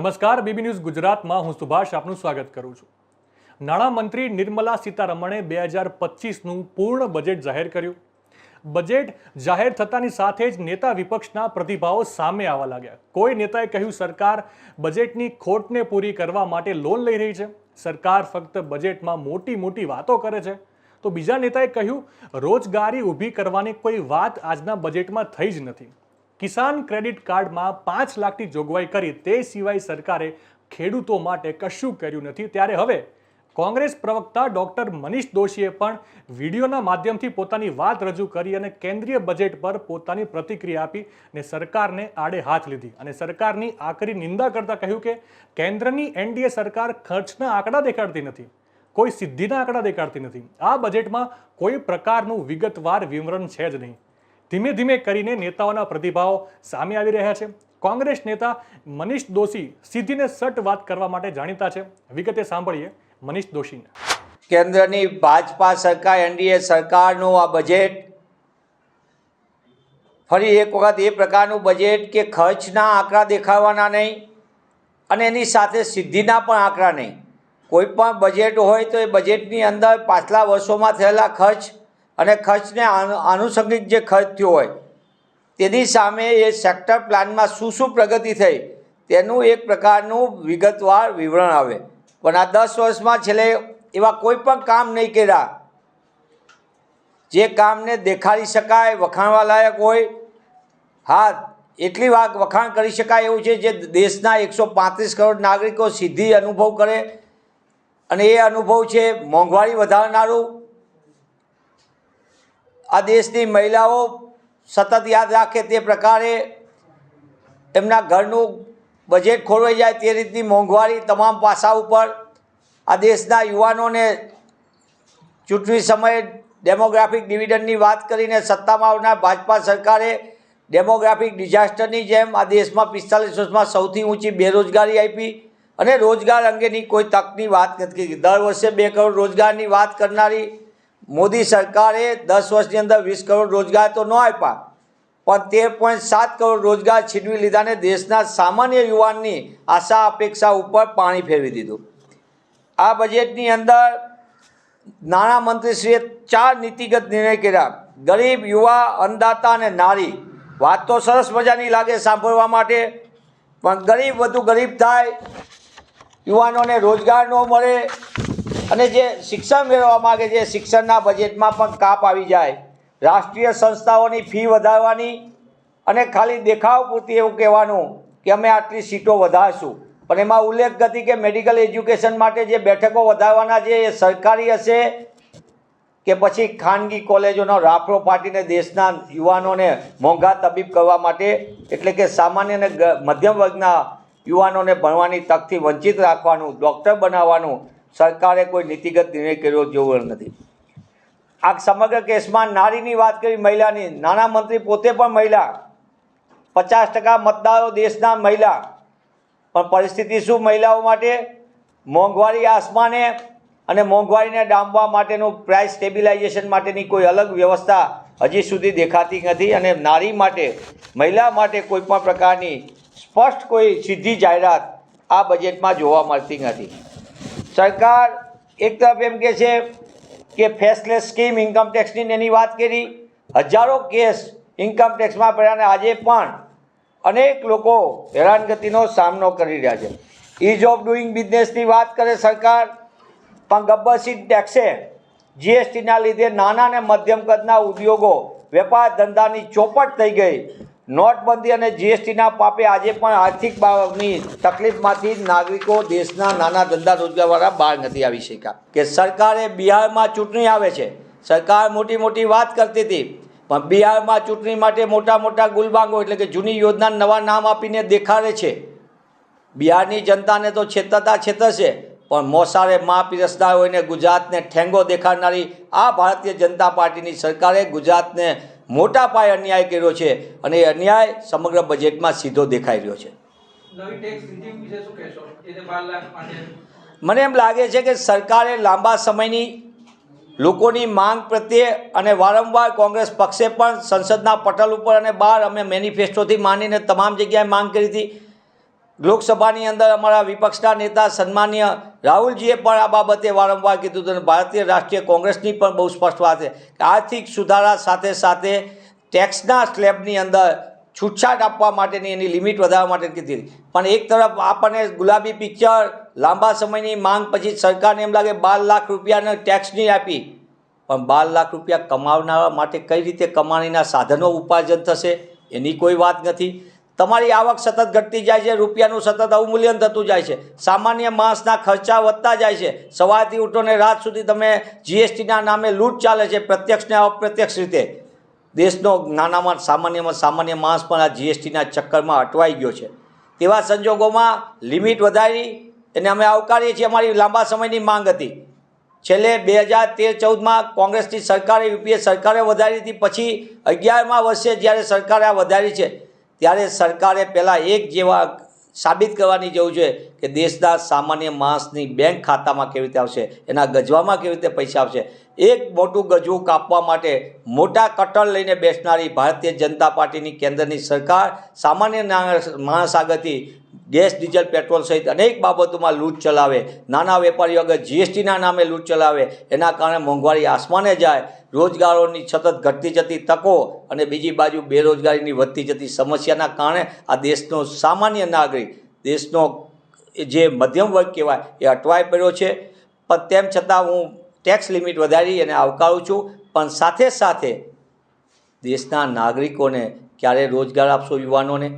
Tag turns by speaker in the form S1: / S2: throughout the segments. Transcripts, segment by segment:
S1: નમસ્કાર, BB news ગુજરાતમાં હું સુભાષ આપનું સ્વાગત કરું છું. નાણામંત્રી નિર્મલા સીતારમણે બે હજાર પચીસનું પૂર્ણ બજેટ જાહેર કર્યું. બજેટ જાહેર થતાની સાથે જ નેતા વિપક્ષના પ્રતિભાવો સામે આવવા લાગ્યા. કોઈ નેતાએ કહ્યું, સરકાર બજેટની ખોટને પૂરી કરવા માટે લોન લઈ રહી છે. સરકાર ફક્ત બજેટમાં મોટી મોટી વાતો કરે છે. તો બીજા નેતાએ કહ્યું, રોજગારી ઊભી કરવાની કોઈ વાત આજના બજેટમાં થઈ જ નથી. કિસાન ક્રેડિટ કાર્ડમાં પાંચ લાખની જોગવાઈ કરી તે સિવાય સરકારે ખેડૂતો માટે કશું કર્યું નથી. ત્યારે હવે કોંગ્રેસ પ્રવક્તા ડોક્ટર મનીષ દોશીએ પણ વિડીયોના માધ્યમથી પોતાની વાત રજૂ કરી અને કેન્દ્રીય બજેટ પર પોતાની પ્રતિક્રિયા આપી અને સરકારને આડે હાથ લીધી. અને સરકારની આકરી નિંદા કરતા કહ્યું કે કેન્દ્રની એનડીએ સરકાર ખર્ચના આંકડા દેખાડતી નથી. કોઈ સિદ્ધિના આંકડા દેખાડતી નથી. આ બજેટમાં કોઈ પ્રકારનું વિગતવાર વિવરણ છે જ નહીં. ધીમે ધીમે કરીને નેતાઓના પ્રતિભાવો સામે આવી રહ્યા છે. કોંગ્રેસ નેતા મનીષ દોશી સીધીને સટ વાત કરવા માટે જાણીતા છે. વિગતે સાંભળીએ મનીષ દોશીને.
S2: કેન્દ્રની ભાજપા સરકાર, એનડીએ સરકારનું આ બજેટ ફરી એક વખત એ પ્રકારનું બજેટ કે ખર્ચના આંકડા દેખાડવાના નહીં અને એની સાથે સિદ્ધિના પણ આંકડા નહીં. કોઈ પણ બજેટ હોય તો એ બજેટની અંદર પાછલા વર્ષોમાં થયેલા ખર્ચ અને ખર્ચને આનુ- આનુષંગિક જે ખર્ચ થયો હોય, તેની સામે એ સેક્ટર પ્લાનમાં શું શું પ્રગતિ થઈ, તેનું એક પ્રકારનું વિગતવાર વિવરણ આવે. પણ આ દસ વર્ષમાં છેલ્લે એવા કોઈ પણ કામ નહીં કર્યા. જે કામને દેખાડી શકાય, વખાણવા લાયક હોય, હા, એટલી વાત વખાણ કરી શકાય એવું છે જે દેશના એકસો પાંત્રીસ કરોડ નાગરિકો સીધી અનુભવ કરે. અને એ અનુભવ છે મોંઘવારી વધારનારું આ દેશની મહિલાઓ સતત યાદ રાખે તે પ્રકારે એમના ઘરનું બજેટ ખોરવાઈ જાય તે રીતની મોંઘવારી તમામ પાસા ઉપર આ દેશના યુવાનોને ચૂંટણી સમયે ડેમોગ્રાફિક ડિવિડન્ડની વાત કરીને સત્તામાં આવનાર ભાજપા સરકારે ડેમોગ્રાફિક ડિઝાસ્ટરની જેમ આ દેશમાં પિસ્તાલીસ વર્ષમાં સૌથી ઊંચી બેરોજગારી આપી અને રોજગાર અંગેની કોઈ તકની વાત નથી દર વર્ષે બે કરોડ રોજગારની વાત કરનારી મોદી સરકારે દસ વર્ષની અંદર વીસ કરોડ રોજગાર તો ન આપ્યા, પણ તેર પોઈન્ટ સાત કરોડ રોજગાર છીનવી લીધાને દેશના સામાન્ય યુવાનની આશા અપેક્ષા ઉપર પાણી ફેરવી દીધું. આ બજેટની અંદર નાણામંત્રીશ્રીએ ચાર નીતિગત નિર્ણય કર્યા. ગરીબ, યુવા, અન્નદાતા અને નારી. વાત તો સરસ મજાની લાગે સાંભળવા માટે, પણ ગરીબ વધુ ગરીબ થાય, યુવાનોને રોજગાર ન મળે અને જે શિક્ષણ મેળવવા માગે છે, શિક્ષણના બજેટમાં પણ કાપ આવી જાય. રાષ્ટ્રીય સંસ્થાઓની ફી વધારવાની અને ખાલી દેખાવ પૂરતી એવું કહેવાનું કે અમે આટલી સીટો વધારશું. પણ એમાં ઉલ્લેખ હતી કે મેડિકલ એજ્યુકેશન માટે જે બેઠકો વધારવાના છે, એ સરકારી હશે કે પછી ખાનગી કોલેજોનો રાફડો પાટીને દેશના યુવાનોને મોંઘા તબીબ કરવા માટે? એટલે કે સામાન્ય અને મધ્યમ વર્ગના યુવાનોને ભણવાની તકથી વંચિત રાખવાનું ડૉક્ટર બનાવવાનું સરકારે કોઈ નીતિગત નિર્ણય કર્યો જેવું નથી. આ સમગ્ર કેસમાં નારીની વાત કરી, મહિલાની. નાણામંત્રી પોતે પણ મહિલા. પચાસ ટકા મતદારો દેશના મહિલા. પણ પરિસ્થિતિ શું? મહિલાઓ માટે મોંઘવારી આસમાને અને મોંઘવારીને ડામવા માટેનું પ્રાઇસ સ્ટેબિલાઇઝેશન માટેની કોઈ અલગ વ્યવસ્થા હજી સુધી દેખાતી નથી અને નારી માટે, મહિલા માટે કોઈ પણ પ્રકારની સ્પષ્ટ કોઈ સીધી જાહેરાત આ બજેટમાં જોવા મળતી નથી. સરકાર એક તરફ એમ કહે છે કે ફેસલેસ સ્કીમ ઇન્કમ ટેક્સની એની વાત કરી. હજારો કેસ ઇન્કમ ટેક્સમાં પડ્યા આજે પણ અનેક લોકો હેરાનગતિનો સામનો કરી રહ્યા છે. ઇઝ ઓફ ડુઈંગ બિઝનેસની વાત કરે સરકાર, પણ ગબ્બરસિંહ ટેક્સે જીએસટીના લીધે નાના અને મધ્યમ કદના ઉદ્યોગો વેપાર ધંધાની ચોપટ થઈ ગઈ. નોટબંધી અને જીએસટીના પાપે આજે પણ આર્થિક બાબતની તકલીફમાંથી નાગરિકો દેશના નાના ધંધા રોજગારવાળા બહાર નથી આવી શક્યા. કે સરકારે બિહારમાં ચૂંટણી આવે છે. સરકાર મોટી મોટી વાત કરતી હતી. પણ બિહારમાં ચૂંટણી માટે મોટા મોટા ગુલબાંગો એટલે કે જૂની યોજના નવા નામ આપીને દેખાડે છે. બિહારની જનતાને તો છેતરતા છેતરશે. પણ મોસારે મા પીરસનાર હોઈને ગુજરાતને ઠેંગો દેખાડનારી આ ભારતીય જનતા પાર્ટીની સરકારે ગુજરાતને મોટા પાયે અન્યાય કર્યો છે અને એ અન્યાય સમગ્ર બજેટમાં સીધો દેખાઈ રહ્યો છે. મને એમ લાગે છે કે સરકારે લાંબા સમયની લોકોની માંગ પ્રત્યે અને વારંવાર કોંગ્રેસ પક્ષે પણ સંસદના પટલ ઉપર અને બહાર અમે મેનિફેસ્ટોથી માંડીને તમામ જગ્યાએ માંગ કરી હતી. લોકસભાની અંદર અમારા વિપક્ષના નેતા સન્માન્ય રાહુલજીએ પણ આ બાબતે વારંવાર કીધું હતું અને ભારતીય રાષ્ટ્રીય કોંગ્રેસની પણ બહુ સ્પષ્ટ વાત છે કે આર્થિક સુધારા સાથે સાથે ટેક્સના સ્લેબની અંદર છૂટછાટ આપવા માટેની એની લિમિટ વધારવા માટે કીધી પણ એક તરફ આપણને ગુલાબી પિક્ચર લાંબા સમયની માંગ પછી સરકારને એમ લાગે બાર લાખ રૂપિયાનો ટેક્સ નહીં આપી. પણ બાર લાખ રૂપિયા કમાવનારા માટે કઈ રીતે કમાણીના સાધનો ઉપાર્જન થશે એની કોઈ વાત નથી. તમારી આવક સતત ઘટતી જાય છે, રૂપિયાનું સતત અવમૂલ્યન થતું જાય છે, સામાન્ય માણસના ખર્ચા વધતા જાય છે, સવારથી ઉઠોને રાત સુધી તમે જીએસટીના નામે લૂંટ ચાલે છે, પ્રત્યક્ષ ને અપ્રત્યક્ષ રીતે. દેશનો નાનામાં સામાન્યમાં સામાન્ય માણસ પણ આ જીએસટીના ચક્કરમાં અટવાઈ ગયો છે. તેવા સંજોગોમાં લિમિટ વધારી એને અમે આવકારીએ છીએ અમારી લાંબા સમયની માંગ હતી. છેલ્લે બે હજાર તેર ચૌદમાં કોંગ્રેસની સરકારે, યુપીએ સરકારે વધારી હતી, પછી અગિયારમાં વર્ષે જ્યારે સરકારે આ વધારી છે ત્યારે સરકારે પહેલાં એક જેવા સાબિત કરવાની જરૂર છે કે દેશના સામાન્ય માણસની બેંક ખાતામાં કેવી રીતે આવશે, એના ગજવામાં કેવી રીતે પૈસા આવશે એક મોટું ગજવું કાપવા માટે મોટા કટર લઈને બેસનારી ભારતીય જનતા પાર્ટીની કેન્દ્રની સરકાર, સામાન્ય માણસ આગળથી ગેસ, ડીઝલ, પેટ્રોલ સહિત અનેક બાબતોમાં લૂંટ ચલાવે. નાના વેપારીઓ આગળ જીએસટીના નામે લૂંટ ચલાવે. એના કારણે મોંઘવારી આસમાને જાય. રોજગારોની સતત ઘટતી જતી તકો અને બીજી બાજુ બેરોજગારીની વધતી જતી સમસ્યાના કારણે આ દેશનો સામાન્ય નાગરિક, દેશનો જે મધ્યમ વર્ગ કહેવાય, એ અટવાઈ પડ્યો છે. પણ તેમ છતાં હું ટેક્સ લિમિટ વધારી અને આવકારું છું. પણ સાથે સાથે દેશના નાગરિકોને ક્યારે રોજગાર આપશો યુવાનોને?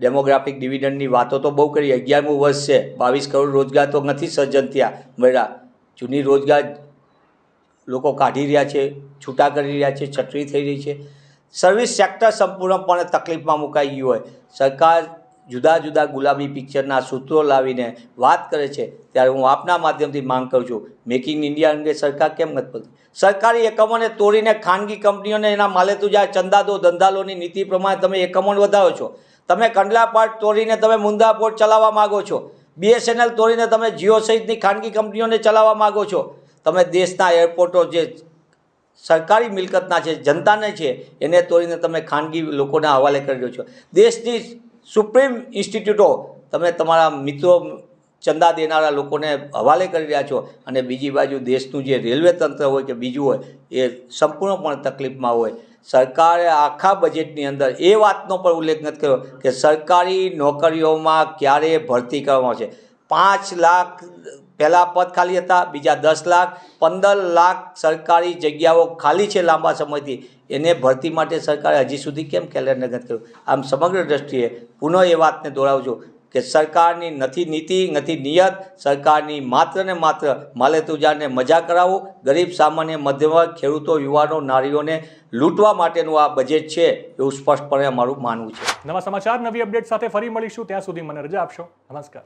S2: ડેમોગ્રાફિક ડિવિડન્ડની વાતો તો બહુ કરી. અગિયારમું વર્ષ છે. બાવીસ કરોડ રોજગાર તો નથી સર્જન થયા. મળ્યા. જૂની રોજગાર લોકો કાઢી રહ્યા છે, છૂટા કરી રહ્યા છે, છટરી થઈ રહી છે. સર્વિસ સેક્ટર સંપૂર્ણપણે તકલીફમાં મુકાઈ ગયું હોય. સરકાર જુદા જુદા ગુલાબી પિક્ચરના સૂત્રો લાવીને વાત કરે છે, ત્યારે હું આપના માધ્યમથી માંગ કરું છું મેક ઇન ઇન્ડિયા અંગે સરકાર કેમ નથી બોલતી? સરકારી એકમોને તોડીને ખાનગી કંપનીઓને એના માલે તું જાય, ચંદાદો ધંધાલોની નીતિ પ્રમાણે તમે એકમો વધારો છો. તમે કંડલા પાર્ટ તોડીને તમે મુંદા પોર્ટ ચલાવવા માગો છો. બીએસએનએલ તોડીને તમે જીઓ સહિતની ખાનગી કંપનીઓને ચલાવવા માગો છો. તમે દેશના એરપોર્ટો જે સરકારી મિલકતના છે, જનતાને છે, એને તોડીને તમે ખાનગી લોકોના હવાલે કરી રહ્યો છો. દેશની સુપ્રીમ ઇન્સ્ટિટ્યૂટો, તમે તમારા મિત્રો ચંદા દેનારા લોકોને હવાલે કરી રહ્યા છો અને બીજી બાજુ દેશનું જે રેલવે તંત્ર હોય કે બીજું હોય, એ સંપૂર્ણપણે તકલીફમાં હોય. સરકારે આખા બજેટની અંદર એ વાતનો પણ ઉલ્લેખ નથી કર્યો કે સરકારી નોકરીઓમાં ક્યારે ભરતી કરવામાં આવશે. પાંચ લાખ પહેલાં પદ ખાલી હતા, બીજા દસ લાખ. પંદર લાખ સરકારી જગ્યાઓ ખાલી છે લાંબા સમયથી. એને ભરતી માટે સરકારે હજી સુધી કેમ કેલેન્ડર નથી કર્યું? આમ સમગ્ર દ્રષ્ટિએ પુનઃ એ વાતને દોરાવું કે સરકારની નથી નીતિ, નથી નિયત. સરકારની માત્ર ને માત્ર માલેતુજાને મજા કરાવવું ગરીબ, સામાન્ય મધ્યવર્ગ ખેડૂતો, યુવાનો, નારીઓને લૂંટવા માટેનું આ બજેટ છે એવું સ્પષ્ટપણે અમારું માનવું છે.
S1: નવા સમાચાર, નવી અપડેટ સાથે ફરી મળીશું. ત્યાં સુધી મને રજા આપશો. નમસ્કાર.